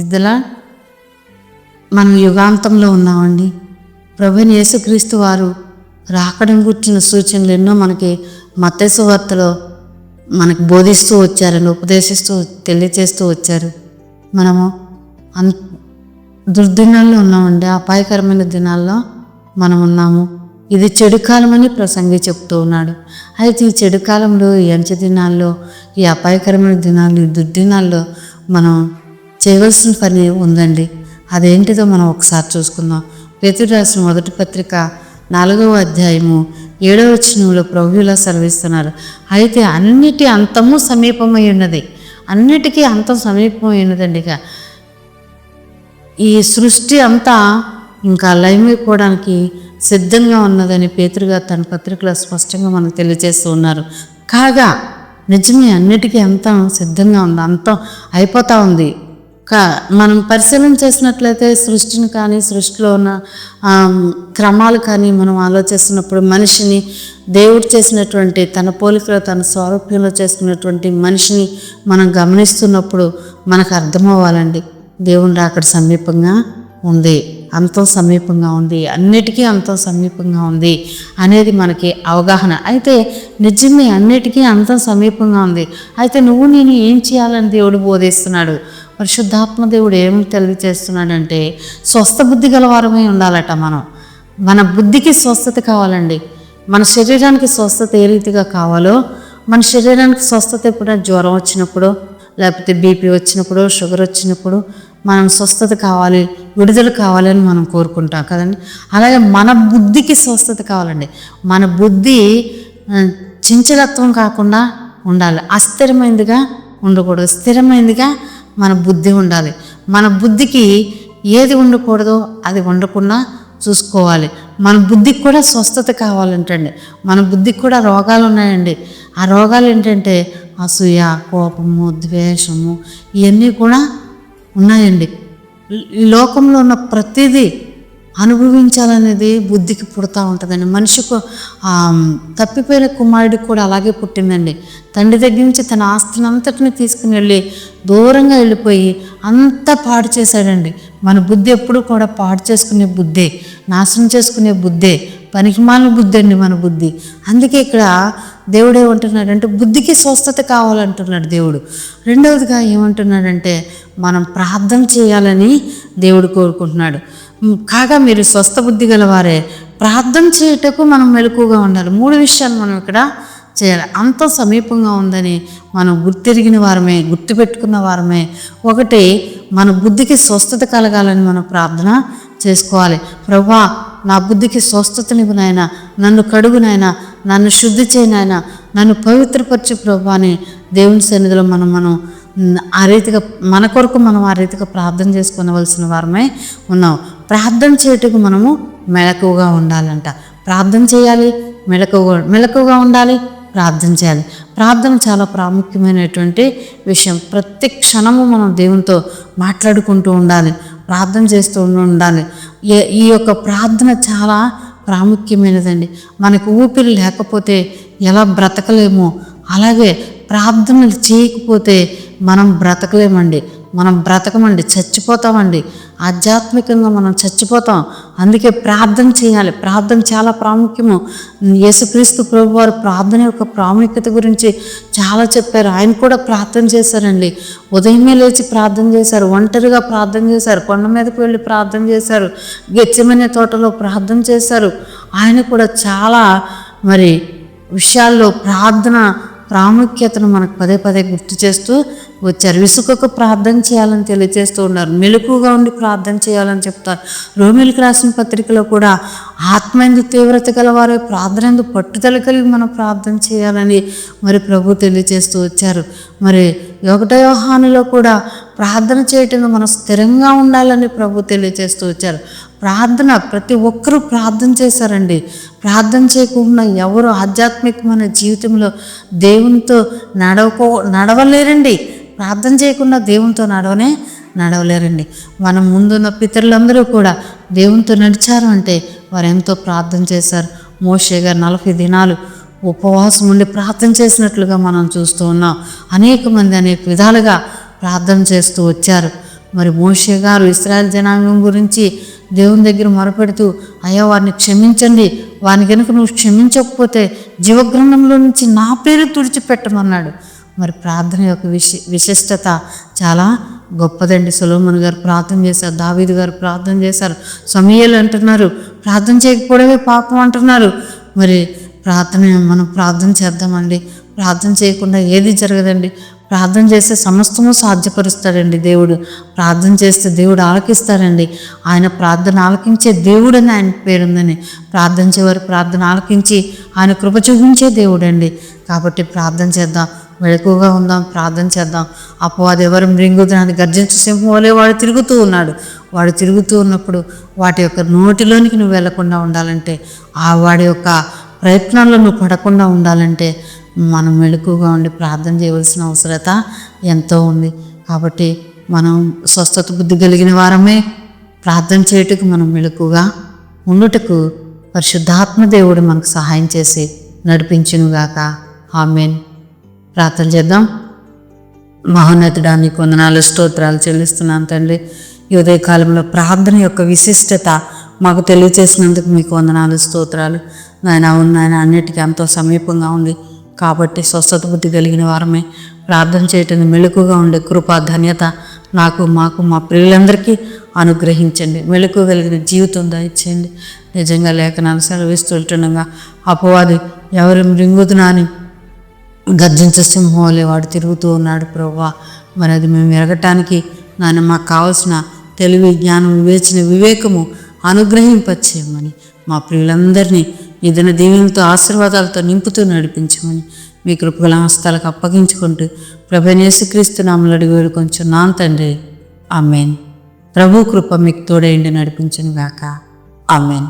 ఇదిలా మనం యుగాంతంలో ఉన్నామండి. ప్రభుని యేసుక్రీస్తు వారు రాకడం గుర్చిన సూచనలు ఎన్నో మనకి మత్తేసు వార్తలో మనకు బోధిస్తూ వచ్చారని ఉపదేశిస్తూ తెలియచేస్తూ వచ్చారు. మనము అన్ దుర్దినాల్లో ఉన్నామండి అపాయకరమైన దినాల్లో మనం ఉన్నాము. ఇది చెడు కాలమని ప్రసంగి చెప్తూ ఉన్నాడు. అయితే ఈ చెడు కాలంలో ఈ అంచె దినాల్లో ఈ అపాయకరమైన దినాలు ఈ దుర్దినాల్లో మనం చేయవలసిన పని ఉందండి. అదేంటిదో మనం ఒకసారి చూసుకుందాం. పేతురు రాసిన మొదటి పత్రిక నాలుగవ అధ్యాయము ఏడవ వచనంలో ప్రభు ఇలా సెలవిస్తున్నారు. అయితే అన్నిటి అంతము సమీపమై ఉన్నది. అన్నిటికీ అంతం సమీపమై ఉన్నదండి ఇక. ఈ సృష్టి అంతా ఇంకా లయమైపోవడానికి సిద్ధంగా ఉన్నదని పేతురుగా తన పత్రికలో స్పష్టంగా మనకు తెలియజేస్తూ ఉన్నారు. కాగా నిజమే అన్నిటికీ అంతం సిద్ధంగా ఉంది అంతం అయిపోతూ ఉంది. కా మనం పరిశీలన చేసినట్లయితే సృష్టిని కానీ సృష్టిలో ఉన్న క్రమాలు కానీ మనం ఆలోచిస్తున్నప్పుడు మనిషిని దేవుడు చేసినటువంటి తన పోలికలో తన స్వారూప్యంలో చేసుకున్నటువంటి మనిషిని మనం గమనిస్తున్నప్పుడు మనకు అర్థమవ్వాలండి. దేవుని అక్కడ సమీపంగా ఉంది. అంతం సమీపంగా ఉంది. అన్నిటికీ అంతం సమీపంగా ఉంది అనేది మనకి అవగాహన. అయితే నిజమే అన్నిటికీ అంతం సమీపంగా ఉంది. అయితే నువ్వు నేను ఏం చేయాలని దేవుడు బోధిస్తున్నాడు? పరిశుద్ధాత్మ దేవుడు ఏం తెలియజేస్తున్నాడంటే స్వస్థ బుద్ధి గలవారమై ఉండాలట మనం. మన బుద్ధికి స్వస్థత కావాలండి. మన శరీరానికి స్వస్థత ఏ రీతిగా కావాలో మన శరీరానికి స్వస్థత ఎప్పుడైనా జ్వరం వచ్చినప్పుడు లేకపోతే బీపీ వచ్చినప్పుడు షుగర్ వచ్చినప్పుడు మనం స్వస్థత కావాలి విడుదల కావాలని మనం కోరుకుంటాం కదండి. అలాగే మన బుద్ధికి స్వస్థత కావాలండి. మన బుద్ధి చించలత్వం కాకుండా ఉండాలి. అస్థిరమైనదిగా ఉండకూడదు. స్థిరమైనదిగా మన బుద్ధి ఉండాలి. మన బుద్ధికి ఏది ఉండకూడదో అది ఉండకుండా చూసుకోవాలి. మన బుద్ధికి కూడా స్వస్థత కావాలంటండి. మన బుద్ధికి కూడా రోగాలు ఉన్నాయండి. ఆ రోగాలు ఏంటంటే అసూయ కోపము ద్వేషము ఇవన్నీ కూడా ఉన్నాయండి. లోకంలో ఉన్న ప్రతిదీ అనుభవించాలనేది బుద్ధికి పుడతా ఉంటుందండి. మనిషికు తప్పిపోయిన కుమారుడికి కూడా అలాగే పుట్టిందండి. తండ్రి దగ్గర నుంచి తన ఆస్తిని అంతటిని తీసుకుని వెళ్ళి దూరంగా వెళ్ళిపోయి అంతా పాడు చేశాడండి. మన బుద్ధి ఎప్పుడు కూడా పాడు చేసుకునే బుద్ధే నాశనం చేసుకునే బుద్ధే పనికిమాలిన బుద్ధి అండి మన బుద్ధి. అందుకే ఇక్కడ దేవుడు ఏమంటున్నాడంటే బుద్ధికి స్వస్థత కావాలంటున్నాడు దేవుడు. రెండవదిగా ఏమంటున్నాడంటే మనం ప్రార్థన చేయాలని దేవుడు కోరుకుంటున్నాడు. కాగా మీరు స్వస్థ బుద్ధి గలవారే. ప్రార్థన చేయుటకు మనం మెలకుగా ఉండాలి. మూడు విషయాలు మనం ఇక్కడ చేయాలి. అంత సమీపంగా ఉందని మనం గుర్తెరిగిన వారమే గుర్తుపెట్టుకున్న వారమే. ఒకటి మన బుద్ధికి స్వస్థత కలగాలని మనం ప్రార్థన చేసుకోవాలి. ప్రభా నా బుద్ధికి స్వస్థతనివ్వు నాయన నన్ను కడుగునైనా నన్ను శుద్ధి చేయనైనా నన్ను పవిత్రపరచు ప్రభా అని దేవుని సన్నిధిలో మనం మనం ఆ రీతిగా మన కొరకు మనం ఆ రీతిగా ప్రార్థన చేసుకునవలసిన వారమే ఉన్నాం. ప్రార్థన చేయుటకు మనము మెలకువగా ఉండాలంట. ప్రార్థన చేయాలి మెలకువగా మెలకువగా ఉండాలి ప్రార్థన చేయాలి. ప్రార్థన చాలా ప్రాముఖ్యమైనటువంటి విషయం. ప్రతి క్షణము మనం దేవునితో మాట్లాడుకుంటూ ఉండాలి ప్రార్థన చేస్తూ ఉండాలి. ఈ యొక్క ప్రార్థన చాలా ప్రాముఖ్యమైనదండి. మనకు ఊపిరి లేకపోతే ఎలా బ్రతకలేమో అలాగే ప్రార్థనలు చేయకపోతే మనం బ్రతకలేమండి. మనం బ్రతకమండి చచ్చిపోతామండి. ఆధ్యాత్మికంగా మనం చచ్చిపోతాం. అందుకే ప్రార్థన చేయాలి. ప్రార్థన చాలా ప్రాముఖ్యము. యేసుక్రీస్తు ప్రభు వారు ప్రార్థన యొక్క ప్రాముఖ్యత గురించి చాలా చెప్పారు. ఆయన కూడా ప్రార్థన చేశారండి. ఉదయమే లేచి ప్రార్థన చేశారు. ఒంటరిగా ప్రార్థన చేశారు. కొండ మీదకి వెళ్ళి ప్రార్థన చేశారు. గెచ్చమనే తోటలో ప్రార్థన చేశారు. ఆయన కూడా చాలా మరి విషయాల్లో ప్రార్థన ప్రాముఖ్యతను మనకు పదే పదే గుర్తు చేస్తూ వచ్చారు. విసుకకు ప్రార్థన చేయాలని తెలియజేస్తూ ఉన్నారు. మెలకుగా ఉండి ప్రార్థన చేయాలని చెప్తారు. రోమిలకు రాసిన పత్రికలో కూడా ఆత్మయందు తీవ్రత గలవారే ప్రార్థన ఎందు పట్టుదల కలిగి మనం ప్రార్థన చేయాలని మరి ప్రభు తెలియజేస్తూ వచ్చారు. మరి ఒకటో యోహానులో కూడా ప్రార్థన చేయటంలో మనం స్థిరంగా ఉండాలని ప్రభు తెలియజేస్తూ వచ్చారు. ప్రార్థన ప్రతి ఒక్కరూ ప్రార్థన చేశారండి. ప్రార్థన చేయకుండా ఎవరు ఆధ్యాత్మికమైన జీవితంలో దేవునితో నడవకో నడవలేరండి. ప్రార్థన చేయకుండా దేవునితో నడవనే నడవలేరండి. మనం ముందున్న పితరులందరూ కూడా దేవునితో నడిచారు అంటే వారు ఎంతో ప్రార్థన చేశారు. మోషే గారు నలభై దినాలు ఉపవాసం ఉండి ప్రార్థన చేసినట్లుగా మనం చూస్తూ ఉన్నాం. అనేక మంది అనేక విధాలుగా ప్రార్థన చేస్తూ వచ్చారు. మరి మోషే గారు ఇస్రాయల్ జనాంగం గురించి దేవుని దగ్గర మొరపెడుతూ అయ్యా వారిని క్షమించండి. వారిని కనుక నువ్వు క్షమించకపోతే జీవగ్రంథంలో నుంచి నా పేరు తుడిచిపెట్టమన్నాడు. మరి ప్రార్థన యొక్క విశి విశిష్టత చాలా గొప్పదండి. సులోమన్ గారు ప్రార్థన చేశారు దావీదు గారు ప్రార్థన చేశారు సమీయలు అంటున్నారు ప్రార్థన చేయకపోవడమే పాపం అంటున్నారు. మరి ప్రార్థన మనం ప్రార్థన చేద్దామండి. ప్రార్థన చేయకుండా ఏది జరగదండి. ప్రార్థన చేస్తే సమస్తము సాధ్యపరుస్తాడండి దేవుడు. ప్రార్థన చేస్తే దేవుడు ఆలకిస్తాడండి. ఆయన ప్రార్థన ఆలకించే దేవుడు అని ఆయన పేరుందని. ప్రార్థించేవారు ప్రార్థన ఆలకించి ఆయన కృప చూపించే దేవుడండి. కాబట్టి ప్రార్థన చేద్దాం. మెళకుగా ఉందాం. ప్రార్థన చేద్దాం. అపవాది ఎవరు మృంగుదాన్ని గర్జించు సింహం వలె వాడు తిరుగుతూ ఉన్నాడు. వాడు తిరుగుతూ ఉన్నప్పుడు వాటి యొక్క నోటిలోనికి నువ్వు వెళ్ళకుండా ఉండాలంటే ఆ వాడి యొక్క ప్రయత్నాల్లో నువ్వు పడకుండా ఉండాలంటే మనం మెళకుగా ఉండి ప్రార్థన చేయవలసిన అవసరత ఎంతో ఉంది. కాబట్టి మనం స్వస్థత బుద్ధి కలిగిన వారమే ప్రార్థన చేయుటకు మనం మెళకుగా ఉండుటకు పరిశుద్ధాత్మ దేవుడు మనకు సహాయం చేసి నడిపించునుగాక. ఆమెన్. ప్రార్థన చేద్దాం. మహోన్నతుడా నీకు వందనాలు స్తోత్రాలు చెల్లిస్తున్నాను తండ్రి. ఈ ఉదయకాలంలో ప్రార్థన యొక్క విశిష్టత మాకు తెలియచేసినందుకు మీకు వందనాలు స్తోత్రాలు. నాయన అవును నాయన అన్నిటికీ ఎంతో సమీపంగా ఉంది కాబట్టి స్వస్థత బుద్ధి కలిగిన వారమే. ప్రార్థన చేయటం మెళుకుగా ఉండే కృప ధన్యత నాకు మాకు మా ప్రియులందరికీ అనుగ్రహించండి. మెలకు కలిగిన జీవితం దయచేయండి. నిజంగా లేఖనాలు సెలవిస్తుండగా అపవాది ఎవరు మృంగుతున్నా అని గర్జించ సింహంలే వాడు తిరుగుతూ ఉన్నాడు ప్రవ్వా. మరి అది మేము ఎరగటానికి నన్ను మాకు కావాల్సిన తెలివి జ్ఞానం వివేచన వివేకము అనుగ్రహింపచేయమని మా ప్రియులందరినీ ఏదైనా దీవెనతో ఆశీర్వాదాలతో నింపుతూ నడిపించమని మీ కృపగల హస్తాలకు అప్పగించుకుంటూ ప్రభనేసుక్రీస్తు నామలు అడిగి వేడుకొంచు నాన్ తండ్రి. ఆమెన్. ప్రభు కృప మీకు తోడైండి నడిపించను గాక ఆమెన్.